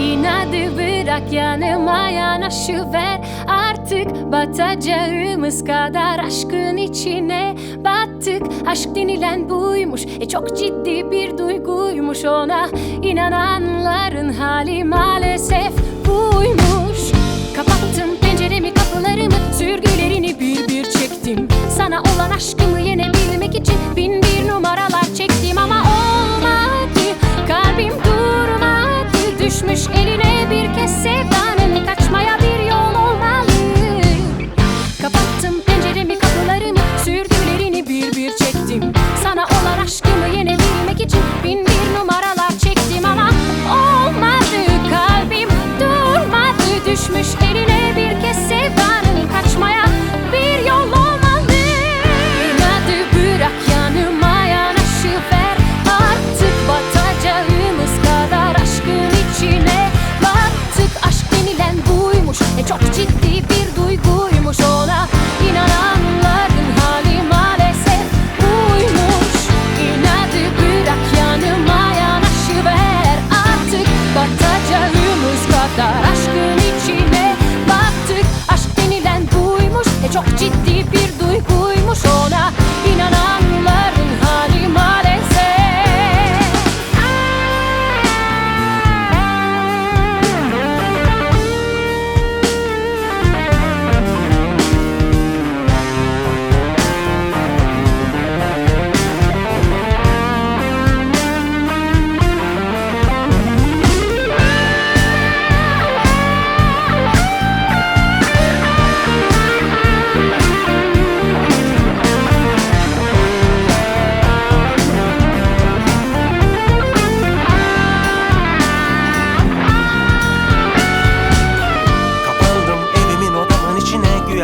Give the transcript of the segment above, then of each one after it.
İnadı bırak yanıma yanaşıver Artık batacağımız kadar aşkın içine battık. Aşk denilen buymuş e çok ciddi bir duyguymuş Ona. İnananların hali maalesef buymuş. Kapattım düşmüş eline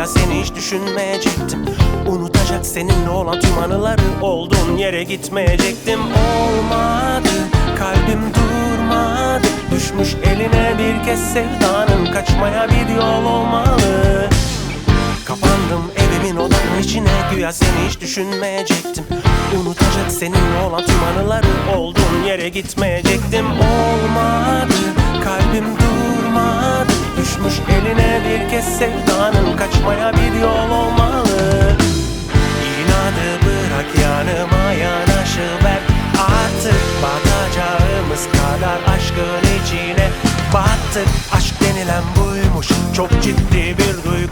Güya seni hiç düşünmeyecektim. Unutacak seninle olan tüm anıları Olduğun yere gitmeyecektim. Olmadı kalbim durmadı. Düşmüş eline bir kez sevdanın Kaçmaya bir yol olmalı. Kapandım evimin odamın içine Güya seni hiç düşünmeyecektim. Unutacak seninle olan tüm anıları Olduğun yere gitmeyecektim. Olmadı Kaçmaya bir yol olmalı. İnadı bırak yanıma yanaşıver Artık batacağımız kadar aşkın içine battık. Aşk denilen buymuş çok ciddi bir duyguymuş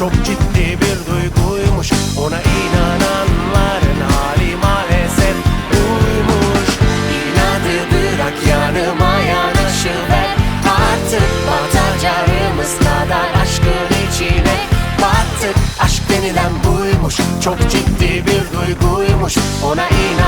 çok ciddi bir duyguymuş. Ona inananların hali maalesef buymuş İnadı bırak yanıma yanaşıver Artık batacağımız kadar aşkın içine. Battık Aşk denilen buymuş. Çok ciddi bir duyguymuş. Ona inananların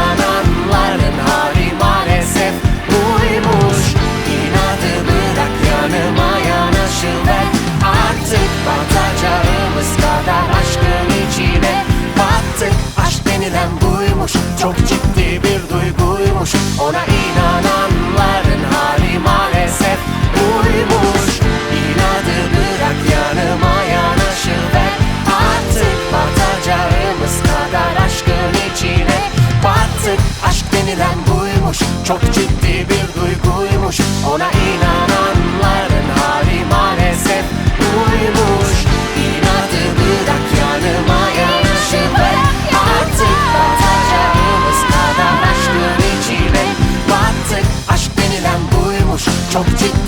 Çok ciddi bir duyguymuş. Ona inananların hali maalesef uymuş İnadı bırak yanıma yanışı bırak Artık batacağımız kadar aşkın içine battık. Aşk denilen buymuş. Çok ciddi